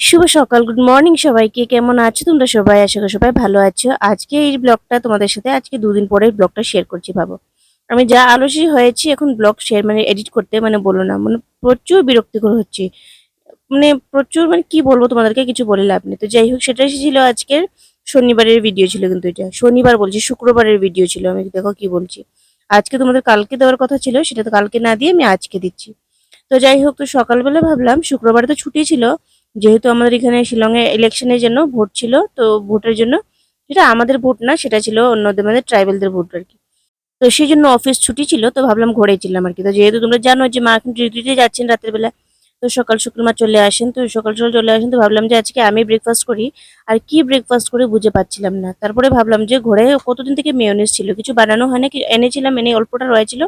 শুভ সকাল good morning সবাইকে। কেমন আছো তোমরা সবাই? আশা করি সবাই ভালো আছো। আজকে এই ব্লগটা তোমাদের সাথে আজকে দুদিন পরে ব্লগটা শেয়ার করছি ভাবো। আমি যা আলসী হয়েছি এখন ব্লগ শেয়ার মানে এডিট করতে মানে বলো না মানে প্রচুর বিরক্তিকর হচ্ছে। মানে প্রচুর মানে কি বলব তোমাদেরকে, কিছু বলে লাভ নেই। তো যাই হোক সেটা এসেছিল আজকের শনিবারের ভিডিও ছিল কিন্তু এটা। শনিবার বলছি, শুক্রবারের ভিডিও ছিল। আমি দেখো কি বলছি। আজকে তোমাদের কালকে দেওয়ার কথা ছিল, সেটা তো কালকে না দিয়ে আমি আজকে দিচ্ছি। তো যাই হোক, তো সকালবেলা ভাবলাম, শুক্রবারে তো ছুটি ছিল যেহেতু আমাদের এখানে শিলংয়ে ইলেকশনের জন্য ভোট ছিল, তো ভোটের জন্য সেটা আমাদের ভোট না, সেটা ছিল অন্যদের মানে ট্রাইবেলদের ভোট আর কি। তো সেই জন্য অফিস ছুটি ছিল, তো ভাবলাম ঘুরেছিলাম আর কি। তো যেহেতু তোমরা জানো যে মা এখন ডিউটিতে যাচ্ছেন রাতের বেলা, তো সকাল সকাল মা চলে আসেন, তো সকাল সকাল চলে আসেন, তো ভাবলাম যে আজকে আমি ব্রেকফাস্ট করি, আর কি ব্রেকফাস্ট করে বুঝে পাচ্ছিলাম না। তারপরে ভাবলাম যে ঘরে কতদিন থেকে মেয়নিস ছিল, কিছু বানানো হয় না কি এনেছিলাম, এনে অল্পটা রয়েছিল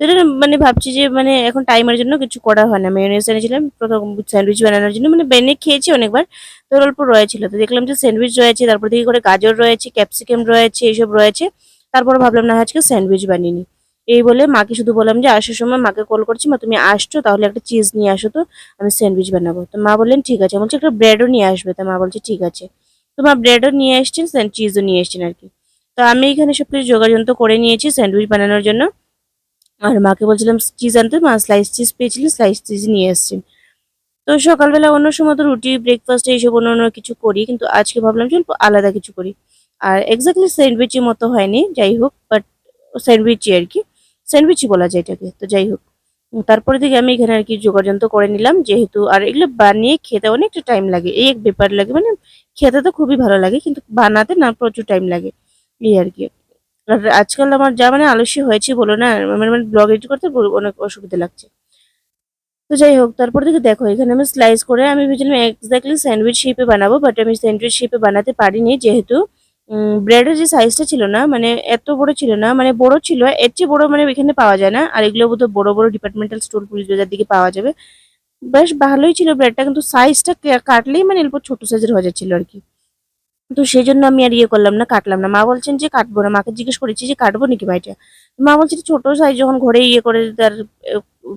এটা মানে ভাবছি যে মানে এখন টাইমের জন্য কিছু করা হয় না। মেয়োনিজ এনেছিলাম, প্রথম স্যান্ডউইচ বানানোর জন্য। মানে বেনে খেয়েছি অনেকবার তো অল্প রয়েছিল। তো দেখলাম যে স্যান্ডউইচ রয়েছে, তারপর থেকে করে গাজর রয়েছে ক্যাপসিকাম রয়েছে, এইসব রয়েছে। তারপর ভাবলাম, না, আজকে স্যান্ডউইচ বানিয়ে এই বলে মাকে শুধু বললাম যে, আসার সময় মাকে কল করছি, মা তুমি আসছো, তাহলে একটা চিজ নিয়ে আসো তো, আমি স্যান্ডউইচ বানাবো। তো মা বললেন, ঠিক আছে। বলছে, একটা ব্রেডও নিয়ে আসবে। তো মা বলছে, ঠিক আছে। তো মা ব্রেডও নিয়ে এসছেন চিজও নিয়ে এসছেন আর কি। তো আমি এখানে সব কিছু যোগাযন্ত্র করে নিয়েছি স্যান্ডউইচ বানানোর জন্য। আর মাকে বলছিলাম, চিজ আনতে মা স্লাইস চিজ পেয়েছিলেন স্লাইস চিজ নিয়ে এসছেন তো সকালবেলা অন্য সময় তো রুটি ব্রেকফাস্ট এইসব অন্য অন্য কিছু করি, কিন্তু আজকে ভাবলাম অল্প আলাদা কিছু করি। আর এক্স্যাক্টলি স্যান্ডউইচের মতো হয়নি, যাই হোক বাট স্যান্ডউইচই আর কি স্যান্ডউইচই বলা যায় এটাকে, তো যাই হোক। তারপরে থেকে আমি এখানে আর কি যোগাযন্ত্র করে নিলাম, যেহেতু আর এগুলো বানিয়ে খেতে অনেকটা টাইম লাগে, এই এক ব্যাপার লাগে মানে খেতে তো খুবই ভালো লাগে, কিন্তু বানাতে না প্রচুর টাইম লাগে, এই আর কি। আজকাল আমার যা মানে আলস্য হয়েছে বলো না মানে মানে ব্লগ এডিট করতে অনেক অসুবিধা লাগছে। তো যাই হোক, তারপর থেকে দেখো, এখানে আমি স্লাইস করে আমি ভেবেছিলাম এক্স্যাক্টলি স্যান্ডউইচ শেপে বানাবো বাট আমি স্যান্ডউইচ শেপে বানাতে পারিনি যেহেতু ব্রেডের যে সাইজটা ছিল না মানে এত বড় ছিল না মানে বড় ছিল, এর চেয়ে বড় মানে এখানে পাওয়া যায় না, আর এগুলো বোধহয় বড় বড় ডিপার্টমেন্টাল স্টোর পুলিশ বাজার দিকে পাওয়া যাবে। বেশ ভালোই ছিল ব্রেডটা কিন্তু সাইজটা কাটলেই মানে এরপর ছোট সাইজের হয়ে যাচ্ছিল আর কি। তো সেই জন্য আমি আর ইয়ে করলাম না, কাটলাম না। মা বলছেন যে কাটবো না। মাকে জিজ্ঞেস করেছি যে কাটবো নাকি ভাইটা? মা বলছে ছোট সাইজ যখন ঘরে ইয়ে করে তার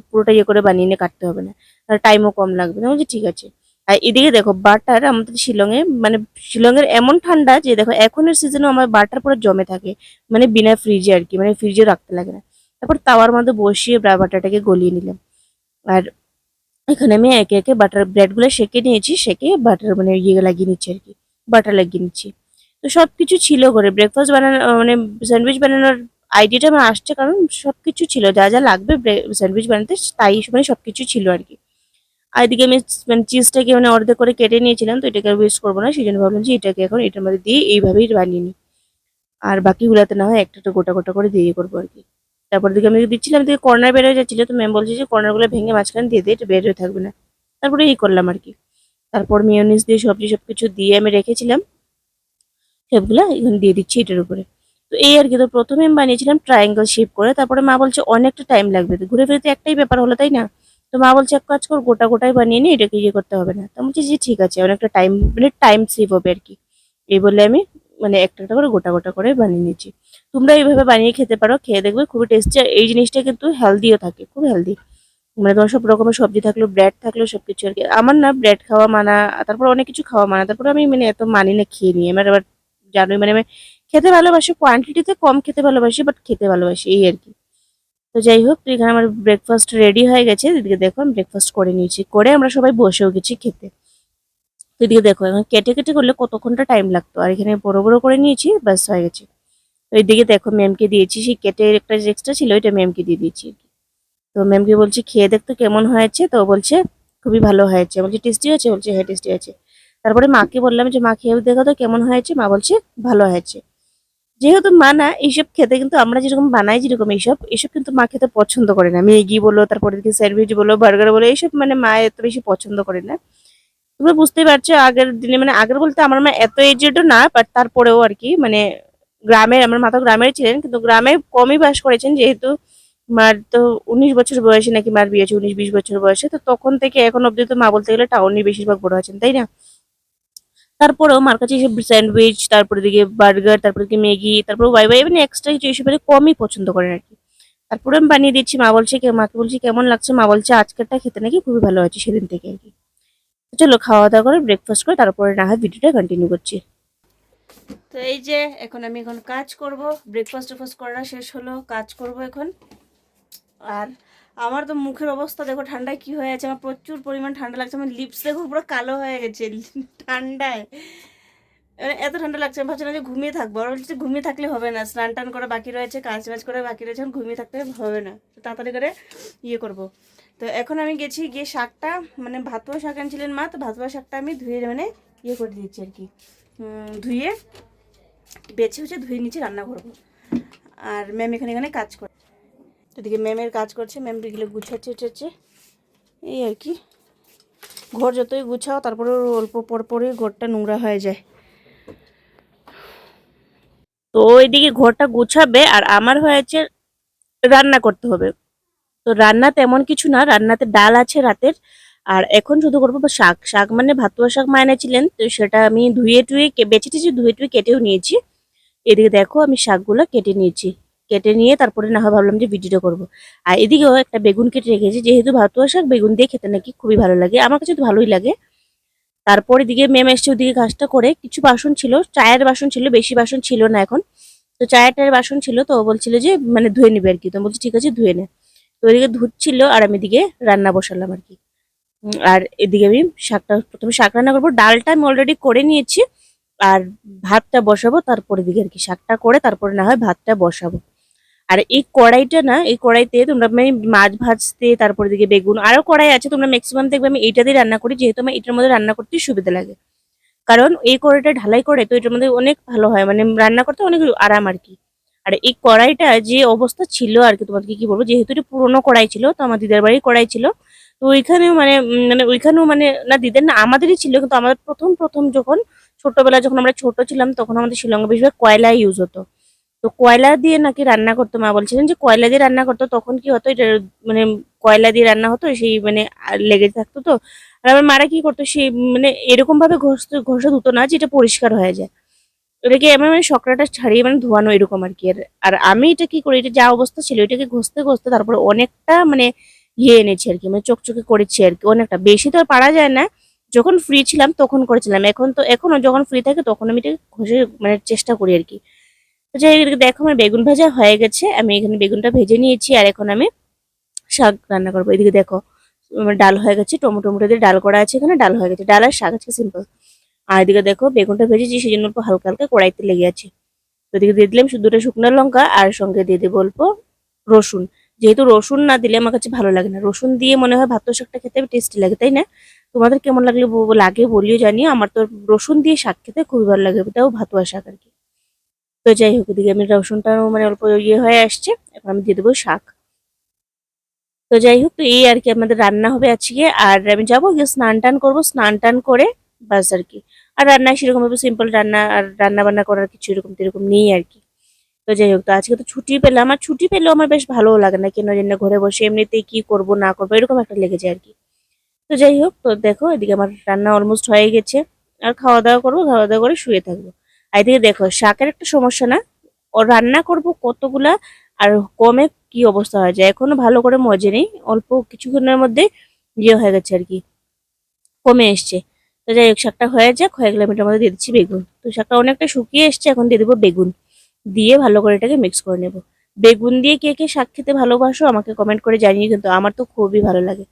পুরোটা ইয়ে করে বানিয়ে নিয়ে কাটতে হবে না। আর টাইমও কম লাগবে। না বলছি ঠিক আছে। আর এদিকে দেখো বাটার আমাদের শিলংয়ে মানে শিলংয়ের এমন ঠান্ডা যে দেখো, এখনের সিজনে আমার বাটার পুরো জমে থাকে। মানে বিনা ফ্রিজে আর কি মানে ফ্রিজে রাখতে লাগে না। তারপর তাওয়ার মধ্যে বসিয়ে বাটারটাকে গলিয়ে নিলাম। আর এখানে আমি একে একে বাটার ব্রেডগুলো সেকে নিয়েছি, সেকে বাটার মানে ইয়ে লাগিয়ে নিচ্ছি আর কি। বাটার লাগিয়ে নিচ্ছি। তো সব কিছু ছিল ঘরে। ব্রেকফাস্ট বানানো মানে স্যান্ডউইচ বানানোর আইডিয়াটা আমার আসছে কারণ সব কিছু ছিল। যা যা লাগবে স্যান্ডউইচ বানাতে তাই মানে সব কিছু ছিল আর কি। আর এদিকে আমি মানে চিজটাকে মানে অর্ধেক করে কেটে নিয়েছিলাম, তো এটাকে ওয়েস্ট করব না। সেই জন্য ভাবলাম যে এটাকে এখন এটার মধ্যে দিয়ে এইভাবেই বানিয়ে নিই। আর বাকিগুলোতে না হয় একটা একটা গোটা গোটা করে দিয়ে করব আর কি। তারপর দিকে আমি দিচ্ছিলাম দিকে কর্নার বের হয়ে যাচ্ছিল। তো ম্যাম বলছে যে কর্নারগুলো ভেঙে মাঝখানে দিয়ে দিয়ে এটা বের হয়ে থাকবে না। তারপরে এই করলাম আর কি। তারপর মিওনিস দিয়ে সবজি সবকিছু দিয়ে আমি রেখেছিলাম। সবগুলা এখানে দিয়ে দিচ্ছি এটার উপরে। তো এই আর কি, তো প্রথমে আমি বানিয়েছিলাম ট্রায়াঙ্গেল শেপ করে, তারপরে মা বলছে অনেকটা টাইম লাগবে। তো ঘুরে ফিরে তো একটাই ব্যাপার হলো, তাই না? তো মা বলছে, এক কাজ কর, গোটা গোটাই বানিয়ে নি, এটাকে ইয়ে করতে হবে না। তো আমি বলছি যে ঠিক আছে। অনেকটা টাইম মানে টাইম সেভ হবে আর কি। এই বলে আমি মানে একটা একটা করে গোটা গোটা করে বানিয়ে নিয়েছি তোমরা এইভাবে বানিয়ে খেতে পারো, খেয়ে দেখবে খুবই টেস্টি আর এই জিনিসটা কিন্তু হেলদিও থাকে, খুব হেলদি মানে তোমার সব রকমের সবজি থাকল ব্রেড থাকল, সবকিছু আর কি। আমার না ব্রেড খাওয়া মানা, তারপর অনেক কিছু খাওয়া মানা। তারপর আমি মানে এত মানি না খেয়ে নিই আমার আবার জানোই মানে আমি খেতে ভালোবাসি কোয়ান্টিটিতে কম খেতে ভালোবাসি বাট খেতে ভালোবাসি, এই আর কি। তো যাই হোক, তো এখানে আমার ব্রেকফাস্ট রেডি হয়ে গেছে। এদিকে দেখো, আমি ব্রেকফাস্ট করে নিয়েছি। করে আমরা সবাই বসেও গেছি খেতে। তো এদিকে দেখো, এখন কেটে কেটে করলে কতক্ষণটা টাইম লাগতো? আর এখানে বড় বড় করে নিয়েছি, ব্যাস হয়ে গেছে। তো এইদিকে দেখো ম্যামকে দিয়েছি, সেই কেটে একটা এক্সট্রা ছিল, ওইটা ম্যামকে দিয়ে দিয়েছি। তো ম্যামকে বলছি, খেয়ে দেখতো কেমন হয়েছে? তো বলছে, খুবই ভালো হয়েছে। বলছে টেস্টি হয়েছে? বলছে হ্যাঁ টেস্টি হয়েছে। তারপরে মাকে বললাম যে, মা, খেয়ে দেখো তো কেমন হয়েছে? মা বলছে, ভালো হয়েছে। যেহেতু মা না, এইসব খেতে কিন্তু আমরা যেরকম বানাই যেরকম এইসব এইসব কিন্তু মা খেতে পছন্দ করে না। ম্যাগি বলো, তারপরে স্যান্ডউইচ বলো, বার্গার বলো, এইসব মানে মা এত বেশি পছন্দ করে না। তোমরা বুঝতেই পারছ, আগের দিনে মানে আগের বলতে আমার মা এত এজেডও না বাট তারপরেও আর কি মানে গ্রামের, আমার মা তো গ্রামের ছিলেন, কিন্তু গ্রামে কমই বাস করেছেন যেহেতু মার তো উনিশ বছর বয়সে নাকি মার বিয়ে হয়েছে, উনিশ বিশ বছর বয়সে। তো তখন থেকে এখন অব্দি তো মা বলতে গেলে টাউনে বেশিরভাগ বড় আছেন, তাই না? তারপরেও মার কাছে এসব স্যান্ডউইচ তারপরে দিকে বার্গার তারপরে দিকে ম্যাগি, তারপরে ওয়াই ওয়াই মানে এক্সট্রা কিছু এসব মানে কমই পছন্দ করেন আর কি। তারপরে আমি বানিয়ে দিচ্ছি, মা বলছে মাকে বলছি কেমন লাগছে? মা বলছে আজকেরটা খেতে নাকি খুবই ভালো হয়েছে সেদিন থেকে আর কি। চলো খাওয়া দাওয়া করে ব্রেকফাস্ট করে তারপরে না হয় ভিডিওটা কন্টিনিউ করছি। তো এই যে, এখন আমি এখন কাজ করব ব্রেকফাস্ট টেফাস্ট করা শেষ হলো, কাজ করব এখন। আর আমার তো মুখের অবস্থা দেখো, ঠান্ডায় কি হয়ে আছে? আমার প্রচুর পরিমাণ ঠান্ডা লাগছে। আমার লিপস দেখো পুরো কালো হয়ে গেছে, ঠান্ডায়। এবার এত ঠান্ডা লাগছে, আমি ভাবছিলাম যে ঘুমিয়ে থাকব। আর বলছি ঘুমিয়ে থাকলে হবে না, স্নান টান করা বাকি রয়েছে, কাজ বাজ করে বাকি রয়েছে, এখন ঘুমিয়ে থাকতে হবে না। তাড়াতাড়ি করে ইয়ে করব। তো এখন আমি গেছি গিয়ে শাকটা মানে ভাতুয়া শাক আনছিলেন মা, তো ভাতুয়া শাকটা আমি ধুয়ে মানে ইয়ে করে দিচ্ছি আর কি। ধুয়ে বেছে হচ্ছে ধুয়ে নিচে রান্না করব। আর ম্যাম এখানে এখানে কাজ করে এদিকে ম্যামের কাজ করছে, ম্যাম এগুলো গুছাচ্ছে উঠাচ্ছে এই আর কি। ঘর যতই গুছাও তারপরে অল্প পর পরই ঘরটা নোংরা হয়ে যায়। তো ওইদিকে ঘরটা গুছাবে আর আমার হয়েছে রান্না করতে হবে। তো রান্না তেমন কিছু না, রান্নাতে ডাল আছে রাতের। আর এখন শুধু করব শাক। শাক মানে ভাতুয়া শাক মা এনেছিলেন, তো সেটা আমি ধুয়ে টুয়ে বেছে টেছে ধুয়ে টুয়ে কেটেও নিয়েছি। এদিকে দেখো আমি শাকগুলো কেটে নিয়েছি। কেটে নিয়ে তারপরে না হয় ভাবলাম যে ভিডিওটা করব। আর এদিকেও একটা বেগুন কেটে রেখেছি, যেহেতু ভাতুয়া শাক বেগুন দিয়ে খেতে নাকি খুবই ভালো লাগে। আমার কাছে তো ভালোই লাগে। তারপর এদিকে মেম এসছে ওদিকে কাজটা করে। কিছু বাসন ছিল, চায়ের বাসন ছিল, বেশি বাসন ছিল না এখন। তো চায়ের টায়ের বাসন ছিল, তো বলছিল যে মানে ধুয়ে নিবে আর কি। তো বলছি, ঠিক আছে, ধুয়ে নে। তো ওইদিকে ধুচ্ছিল আর আমি এদিকে রান্না বসালাম আর কি। আর এদিকে আমি শাকটা, প্রথমে শাক রান্না করব। ডালটা আমি অলরেডি করে নিয়েছি। আর ভাতটা বসাবো, তারপরে দিকে আর কি শাকটা করে, তারপরে না হয় ভাতটা বসাবো। আর এই কড়াইটা না, এই কড়াইতে তোমরা আমি মাছ ভাজতে, তারপরে দিকে বেগুন, আরও কড়াই আছে, তোমরা ম্যাক্সিমাম দেখবে আমি এইটা দিয়ে রান্না করি, যেহেতু আমার এটার মধ্যে রান্না করতে সুবিধা লাগে। কারণ এই কড়াইটা ঢালাই করে তো এটার মধ্যে অনেক ভালো হয় মানে রান্না করতে অনেক আরাম আর কি। আর এই কড়াইটা যে অবস্থা ছিল আর কি, তোমাদেরকে কি বলব, যেহেতু এটা পুরোনো কড়াই ছিল, তো আমার দিদার বাড়ির কড়াই ছিল, তো ওইখানেও মানে মানে ওইখানেও মানে না দিদের না, আমাদেরই ছিল, কিন্তু আমাদের প্রথম প্রথম যখন ছোটবেলা যখন আমরা ছোট ছিলাম, তখন আমাদের শিলংয়ে বেশিরভাগ কয়লা ইউজ হতো। তো কয়লা দিয়ে নাকি রান্না করতো? মা বলছিলেন যে কয়লা দিয়ে রান্না করতো, তখন কি হতো এটা মানে কয়লা দিয়ে রান্না হতো, সেই মানে লেগে থাকতো তো। আর আমার মারা কি করতো সেই মানে এরকম ভাবে ঘষতে, ঘষা ধুতো না যেটা পরিষ্কার হয়ে যায়। এটাকে আমি মানে সকরাটা ছাড়িয়ে মানে ধোয়ানো এরকম আর কি। আর- আমি এটা কি করি, এটা যা অবস্থা ছিল, এটাকে ঘষতে ঘষতে তারপরে অনেকটা মানে ইয়ে এনেছি আর কি মানে চকচকে করেছি আর কি, অনেকটা। বেশি তো আর পারা যায় না। যখন ফ্রি ছিলাম, তখন করেছিলাম। এখন তো, এখনও যখন ফ্রি থাকে, তখন আমি এটা ঘষে মানে চেষ্টা করি আর কি। দেখো আমার বেগুন ভাজা হয়ে গেছে। আমি এখানে বেগুনটা ভেজে নিয়েছি আর এখন আমি শাক রান্না করব। এদিকে দেখো, আমার ডাল হয়ে গেছে টমেটো টমেটো দিয়ে ডাল করা আছে এখানে, ডাল হয়ে গেছে। ডাল আর শাক আছে সিম্পল আর এদিকে দেখো, বেগুনটা ভেজেছি সেই জন্য হালকা হালকা কড়াইতে লেগে আছে। তো এদিকে দিয়ে দিলাম শুধু দুটো শুকনো লঙ্কা আর সঙ্গে দিয়ে দেবো অল্প রসুন। যেহেতু রসুন না দিলে আমার কাছে ভালো লাগে না। রসুন দিয়ে মনে হয় ভাত শাকটা খেতে টেস্টি লাগে, তাই না? তোমাদের কেমন লাগলে লাগে বলিও জানি আমার তো রসুন দিয়ে শাক খেতে খুবই ভালো লাগে, তাও ভাতুয়া শাক আর কি। তো যাই হোক, এদিকে আমি রসুনটাও মানে অল্প ইয়ে হয়ে আসছে। এখন আমি দিয়ে দেবো শাক। তো যাই হোক, তো এই আর কি আমাদের রান্না হবে আজকে। আর আমি যাব গিয়ে স্নান টান করব। স্নান টান করে বাস আর কি। আর রান্না সেরকম ভাবে সিম্পল রান্না আর রান্না বান্না করার কিছু এরকম এরকম নেই আর কি। তো যাই হোক, তো আজকে তো ছুটি পেলাম। আর ছুটি পেলেও আমার বেশ ভালোও লাগে না কেন জন্য ঘরে বসে এমনিতেই কি করব, না করব, এরকম একটা লেগে যায় আর কি। তো যাই হোক, তো দেখো, এদিকে আমার রান্না অলমোস্ট হয়ে গেছে। আর খাওয়া দাওয়া করব খাওয়া দাওয়া করে শুয়ে থাকব। এদিকে দেখো, শাকের একটা সমস্যা না? ও রান্না করব কতগুলা আর কমে কি অবস্থা হয়ে যায় এখনও ভালো করে মজে নেই, অল্প কিছুক্ষণের মধ্যে ইয়ে হয়ে গেছে আর কি, কমে এসছে। তো যাই হোক, শাকটা হয়ে যাক, হয়ে গেলে মধ্যে দিয়ে দিচ্ছি বেগুন। তো শাকটা অনেকটা শুকিয়ে এসছে, এখন দিয়ে দেবো বেগুন। দিয়ে ভালো করে এটাকে মিক্স করে নেব। বেগুন দিয়ে কে কে শাক খেতে ভালোবাসো আমাকে কমেন্ট করে জানিয়ে কিন্তু আমার তো খুবই ভালো লাগে।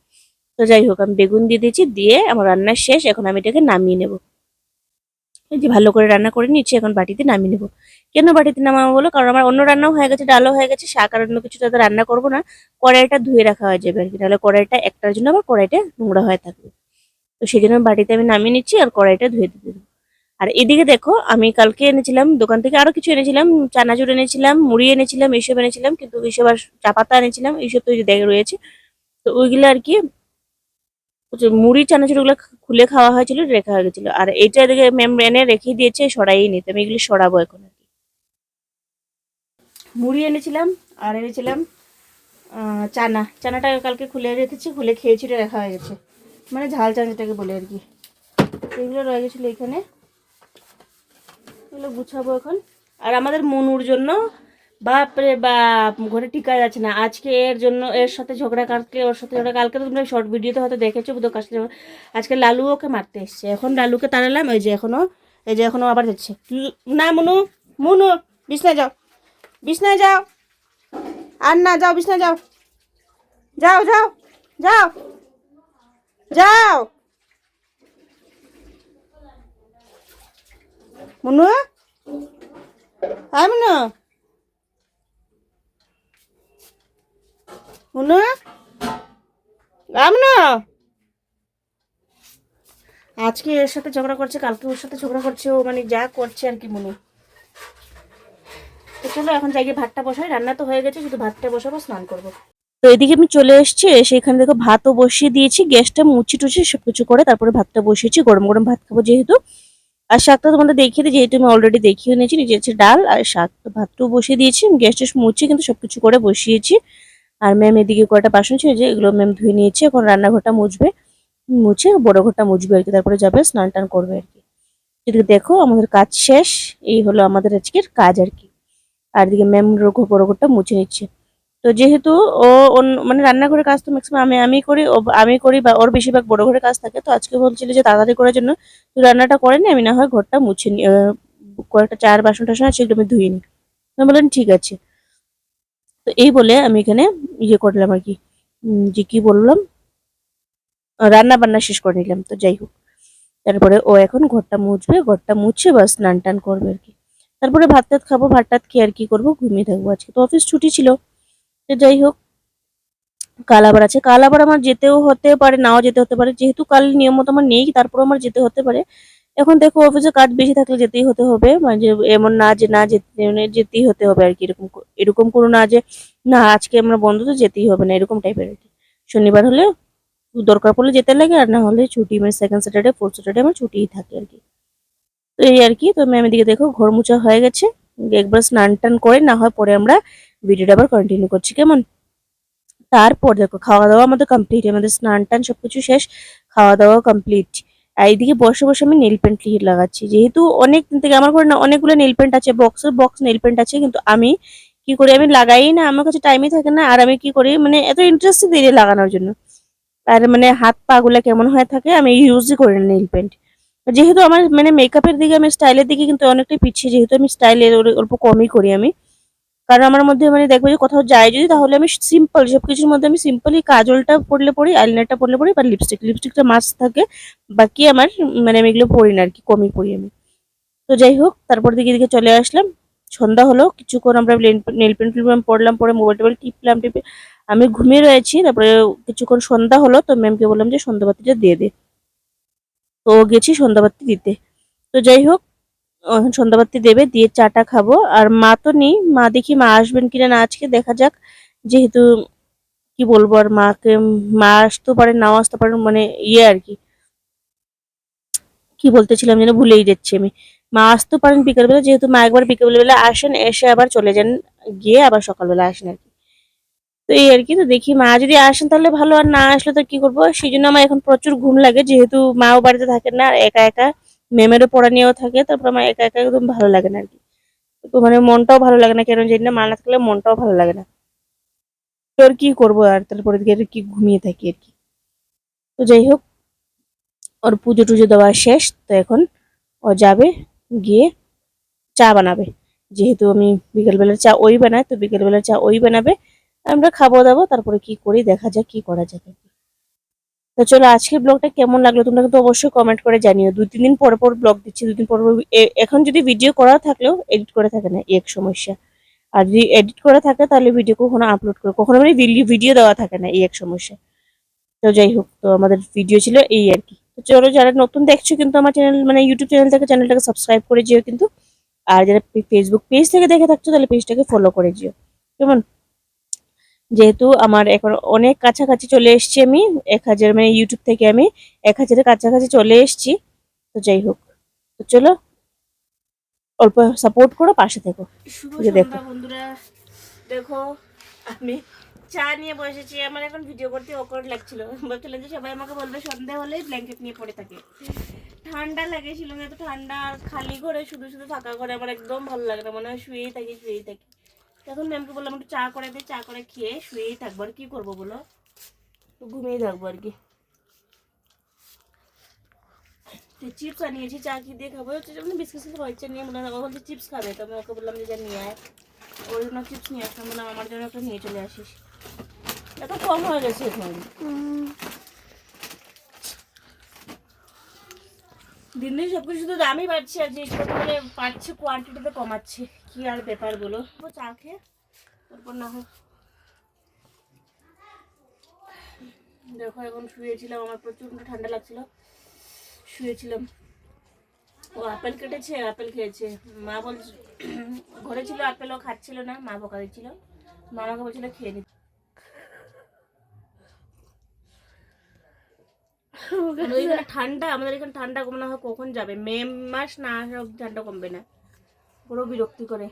তো যাই হোক, আমি বেগুন দিয়ে দিয়েছি, দিয়ে আমার রান্না শেষ, এখন আমি এটাকে নামিয়ে নেব। এই যে ভালো করে রান্না করে নিচ্ছি এখন বাটিতে নামিয়ে নেব। কেন বাটিতে নামাবো বলো? কারণ আমার অন্য রান্নাও হয়ে গেছে, ডালও হয়ে গেছে, শাক আর অন্য কিছু তাতে রান্না করব না। কড়াইটা ধুয়ে রাখা হয়ে যাবে আর কি তাহলে কড়াইটা একটার জন্য আবার কড়াইটা নোংরা হয়ে থাকবে। তো সেই জন্য বাটিতে আমি নামিয়ে নিচ্ছি আর কড়াইটা ধুয়ে দেবো। আর এদিকে দেখো, আমি কালকে এনেছিলাম, দোকান থেকে আরও কিছু এনেছিলাম, চানাচুর এনেছিলাম, মুড়ি এনেছিলাম এইসব এনেছিলাম, কিন্তু এইসব আর চা পাতা এনেছিলাম এইসব তো দেখে রয়েছে। তো ওইগুলো আর কি মুড়ি, চানাচুরগুলো খুলে খাওয়া হয়েছিল, রেখা হয়ে গেছিল। আর এইটা ম্যাম এনে রেখে দিয়েছে সরাই নিতে। আমি এগুলি সরাবো এখন আর কি। মুড়ি এনেছিলাম, আর এনেছিলাম চানা। চানাটা কালকে খুলে রেখেছি, খুলে খেয়েছি রাখা হয়ে গেছে। মানে ঝাল চানা যেটাকে বলে আর কি। এগুলো রয়ে গেছিল এখানে। এগুলো গুছাবো এখন। আর আমাদের মনুর জন্য বাপ রে বাপ, ঘরে টিকা যাচ্ছে না। আজকে এর জন্য, এর সাথে ঝগড়া, কালকে ওর সাথে ঝগড়া, কালকে তো তোমরা শর্ট ভিডিওতে হয়তো দেখেছ বুধ কাছে আজকে লালু ওকে মারতে এসছে। এখন লালুকে তাড়ালাম ওই যে এখনও, এই যে এখনও আবার যাচ্ছে। না, মনু মনু, বিছনায় যাও বিছনায় যাও। আর না, যাও, বিছনায় যাও। যাও যাও যাও যাও। মনু? হ্যাঁ মনু। আজকে এর সাথে ঝগড়া করছে, কালকে ওর সাথে ঝগড়া করছে, ও মানে যা করছে আর কি মনু। তো চলো, এখন যাই ভাতটা বসাই। রান্না তো হয়ে গেছে, শুধু ভাতটা বসাবো, স্নান করব। তো এদিকে আমি চলে এসেছি, এসে এখানে দেখো ভাতও বসিয়ে দিয়েছি, গ্যাসটা মুছি টুচি সব কিছু করে তারপরে ভাতটা বসিয়েছি, গরম গরম ভাত খাব যেহেতু। আর শাকটা তোমাদের দেখিয়ে দিই, যেহেতু আমি অলরেডি দেখিয়ে নিয়েছি নিজে ডাল আর শাক। তো ভাতটাও বসিয়ে দিয়েছি গ্যাসটা মুছি কিন্তু সবকিছু করে বসিয়েছি। আর ম্যাম এদিকে কয়টা বাসন ছিল যে, এগুলো ম্যাম ধুয়ে নিয়েছে, এখন রান্নাঘরটা মুছবে। মুছে বড় ঘরটা মুছবে আর কি, তারপরে যাবে, স্নান টান করবে আর কি। এদিকে দেখো, আমাদের কাজ শেষ, এই হলো আমাদের আজকের কাজ আর কি। আর এদিকে ম্যাম বড় ঘরটা মুছে নিচ্ছে। তো যেহেতু ও মানে রান্নাঘরের কাজ তো ম্যাক্সিমাম আমি আমি করি আমি করি বা ওর বেশিরভাগ বড় ঘরের কাজ থাকে, তো আজকে বলছিল যে তাড়াতাড়ি করার জন্য তুই রান্নাটা করে নি, আমি না হয় ঘরটা মুছে নি কয়েকটা চার বাসন টাসন আছে সেগুলো আমি ধুয়ে নি। আমি বললেন ঠিক আছে। তো এই বলে আমি এখানে ইয়ে করলাম আর কি যে কি বললাম? রান্না বান্না শেষ করে নিলাম, তো যাই হোক। তারপরে ও এখন ঘরটা মুছবে, ঘরটা মুছে বা স্নান টান করবে আর কি। তারপরে ভাত টাত খাব, ভাত টাত খেয়ে আর কি করব, ঘুমিয়ে থাকব আজকে। তো অফিস ছুটি ছিল, তো যাই হোক, কাল আবার আছে। কাল আবার আমার যেতেও হতে পারে, নাও যেতে হতে পারে। যেহেতু কাল নিয়ম মতো আমার নেই তারপর আমার যেতে হতে পারে। এখন দেখো অফিসে কাজ বেশি থাকলে যেতেই হতে হবে। মানে এমন না যে, না যেতে মানে যেতেই হতে হবে আর কি। এরকম এরকম কোনো না যে, না আজকে আমরা বন্ধ তো যেতেই হবে না, এরকম টাইপের আর কি। শনিবার হলে দরকার পড়লে যেতে লাগে, আর না হলে ছুটি মানে সেকেন্ড স্যাটারডে ফোর্থ স্যাটারডে আমার ছুটিই থাকে আর কি। তো এই আর কি, তো ম্যাম এদিকে দেখো ঘর মুছা হয়ে গেছে। একবার স্নান টান করে, না হয় পরে আমরা ভিডিওটা আবার কন্টিনিউ করছি, কেমন? তারপর দেখো খাওয়া দাওয়া আমাদের কমপ্লিট আমাদের স্নান টান সবকিছু শেষ খাওয়া দাওয়া কমপ্লিট আর এইদিকে বসে বসে আমি নেল পেন্ট লাগাচ্ছি। যেহেতু অনেক দিন থেকে আমার ঘরে না অনেকগুলো নেল পেন্ট আছে বক্সের বক্স নেল পেন্ট আছে, কিন্তু আমি কি করি? আমি লাগাই না, আমার কাছে টাইমই থাকে না, আর আমি কি করি? মানে এত ইন্টারেস্ট দিই লাগানোর জন্য। আর মানে হাত পা গুলা কেমন হয়ে থাকে, আমি ইউজই করি না নেল পেন্ট যেহেতু আমার মানে মেকআপের দিকে আমি স্টাইলের দিকে কিন্তু অনেকটাই পিছিয়ে, যেহেতু আমি স্টাইলের অল্প কমই করি আমি। কারণ আমার মধ্যে মানে দেখব যে কোথাও যাই যদি, তাহলে আমি সিম্পল সব কিছুর মধ্যে আমি সিম্পলি কাজলটা পরলে পরি আইলাইনারটা পরলে পরি বা লিপস্টিক লিপস্টিকটা মাস্ট থাকে। বাকি আমার মানে আমি এগুলো পরি না আর কি কমই পরি আমি। তো যাই হোক, তারপর দিকে দিকে চলে আসলাম। সন্ধ্যা হলো, কিছুক্ষণ আমরা নেল পেন্ট ফিল্ম পড়লাম পরে মোবাইল টোবাইল টিপলাম, টিপে আমি ঘুমিয়ে রয়েছি, তারপরে কিছুক্ষণ সন্ধ্যা হলো, তো ম্যামকে বললাম যে সন্ধ্যাবাতিটা দিয়ে দে। তো গেছি সন্ধ্যাবাতি দিতে। তো যাই হোক এখন সন্ধ্যাবাতি দেবে, দিয়ে চাটা খাব। আর মা তো নেই, মা দেখি মা আসবেন কিনা না আজকে, দেখা যাক। যেহেতু, কি বলব আর মাকে, মা আসতেও পারে, নাও আসতে পারে মানে ইয়ে আর কি। কি বলতেছিলাম যেন ভুলেই যাচ্ছি আমি। মা আসতে পারেন বিকেলবেলা, যেহেতু মা একবার বিকেলবেলা আসেন, এসে আবার চলে যান, গিয়ে আবার সকালবেলা আসেন আর কি। তো এই আর কি, তো দেখি মা যদি আসেন তাহলে ভালো, আর না আসলে তো কি করব? সেই জন্য আমার এখন প্রচুর ঘুম লাগে, যেহেতু মাও বাড়িতে থাকেন না, আর একা একা মেমেরও পড়া নিয়েও থাকে, তারপর আমার একা একা একদম ভালো লাগে না আর কি। তো মানে মনটাও ভালো লাগে না কেন জানি না মা না থাকলে মনটাও ভালো লাগে না। তো আর কি করব আর তারপরে দিকে কি ঘুমিয়ে থাকি আর কি। তো যাই হোক, ওর পুজো টুজো দেওয়া শেষ, তো এখন ও যাবে, গিয়ে চা বানাবে। যেহেতু আমি বিকেলবেলার চা ওই বানাই, তো বিকেলবেলার চা ওই বানাবে। আমরা খাব দাবো তারপরে কি করি, দেখা যাক কি করা কি। তো চলো, আজকের ব্লগটা কেমন লাগল তোমরা কিন্তু অবশ্যই কমেন্ট করে জানিও। দুই, তিন দিন পর পর ব্লগ দিচ্ছি, দুই দিন পর পর এখন যদি ভিডিও করা থাকলেও এডিট করে থাকে না, এক সমস্যা। আর যদি এডিট করা থাকে তাহলে ভিডিও কখনো আপলোড করে, কখনো মানে ভিডিও দেওয়া থাকে না, এই এক সমস্যা। তো যাই হোক, তো আমাদের ভিডিও ছিল এই আর কি। তো চলো, যারা নতুন দেখছ কিন্তু আমার চ্যানেল মানে ইউটিউব চ্যানেল থেকে চ্যানেলটাকে সাবস্ক্রাইব করে যেও কিন্তু। আর যারা ফেসবুক পেজ থেকে দেখে থাকছো তাহলে পেজটাকে ফলো করে যেও। কেমন? যেহেতু আমার এখন অনেক কাছাকাছি চলে এসেছি আমি এক হাজার মানে ইউটিউব থেকে আমি এক হাজারের কাছাকাছি চলে এসেছি। তো যাই হোক তো চলো অল্প সাপোর্ট করো পাশে থেকো। দেখো। বন্ধুরা। দেখো আমি চা নিয়ে বসেছি। আমার এখন ভিডিও করতে অকওয়ার্ড লাগছিল। ভাবছিলাম যে সবাই আমাকে বলবে সন্ধে হলেই ব্ল্যাঙ্কেট নিয়ে পড়ে থাকে। ঠান্ডা লেগেছিল এত ঠান্ডা আর খালি ঘরে শুধু শুধু থাকা ঘরে আমার একদম ভালো লাগে না। মনে হয় শুয়েই থাকি শুয়েই থাকি। এখন ম্যামকে বললাম একটু চা করে দে, চা করে খেয়ে শুয়েই থাকব। আর কি করব বলো? ঘুমিয়েই থাকব আর কি। চিপস আনিয়েছি, চা কি দিয়ে খাব? যেমন বিস্কিট রয়েছে নিয়ে মনে হয় ও বলছে চিপস খাবে। তো আমি ওকে বললাম যে যা নিয়ে আয়। ওর জন্য চিপস নিয়ে আসলাম, বললাম আমার জন্য একটা নিয়ে চলে আসিস। এত কম হয়ে গেছে এখন। দিন দিন সব কিছু দামই বাড়ছে, আর করে পাচ্ছে কোয়ান্টিটিতে কমাচ্ছে। কি আর ব্যাপার বলো? চা খেয়ে, তারপর না হোক দেখো, এখন শুয়েছিলাম, আমার প্রচণ্ড ঠান্ডা লাগছিল। শুয়েছিলাম। ও আপেল কেটেছে, আপেল খেয়েছে। মা বলছে, ঘরে ছিল আপেল, ও খাচ্ছিল না, মা বকা দিচ্ছিল মা আমাকে বলছিল খেয়ে নি। ঠান্ডা, আমাদের এখানে ঠান্ডা কমে না হয় কখন যাবে? মে মাস না আসা ঠান্ডা কমবে না। পুরো বিরক্তি করে।